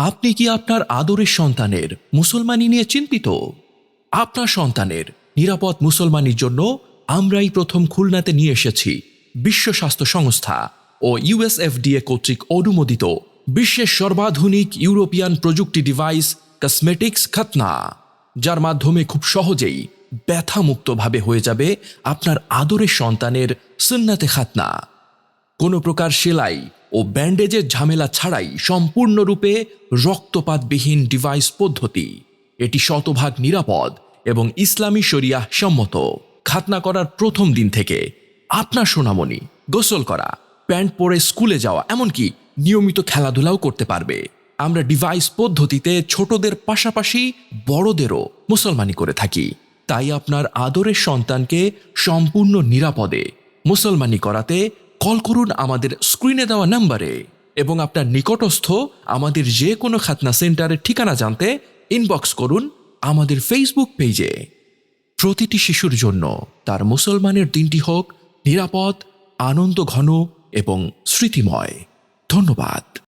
আপনি কি আপনার আদরের সন্তানের মুসলমানি নিয়ে চিন্তিত? আপনার সন্তানের নিরাপদ মুসলমানির জন্য আমরাই প্রথম খুলনাতে নিয়ে এসেছি বিশ্ব স্বাস্থ্য সংস্থা ও ইউএসএফডিএ কর্তৃক অনুমোদিত বিশ্বের সর্বাধুনিক ইউরোপিয়ান প্রযুক্তি ডিভাইস কসমেটিক্স খাতনা, যার মাধ্যমে খুব সহজেই ব্যথামুক্তভাবে হয়ে যাবে আপনার আদরের সন্তানের সুন্নাতে খাতনা। কোনো প্রকার সেলাই ও ব্যান্ডেজের ঝামেলা ছাড়াই সম্পূর্ণরূপে রক্তপাতবিহীন ডিভাইস পদ্ধতি। এটি শতভাগ নিরাপদ এবং ইসলামী শরিয়াহ সম্মত। খাতনা করার প্রথম দিন থেকে আপনার সোনামণি, গোসল করা, প্যান্ট পরে স্কুলে যাওয়া, এমনকি নিয়মিত খেলাধুলাও করতে পারবে। আমরা ডিভাইস পদ্ধতিতে ছোটদের পাশাপাশি বড়দেরও মুসলমানি করে থাকি। তাই আপনার আদরের সন্তানকে সম্পূর্ণ নিরাপদে মুসলমানি করাতে কল করুন আমাদের স্ক্রিনে দেওয়া নাম্বারে এবং আপনার নিকটস্থ আমাদের যে কোনো খাতনা সেন্টারের ঠিকানা জানতে ইনবক্স করুন আমাদের ফেসবুক পেজে প্রতিটি শিশুর জন্য তার মুসলমানের দিনটি হোক নিরাপদ, আনন্দ ঘন এবং স্মৃতিময়। ধন্যবাদ।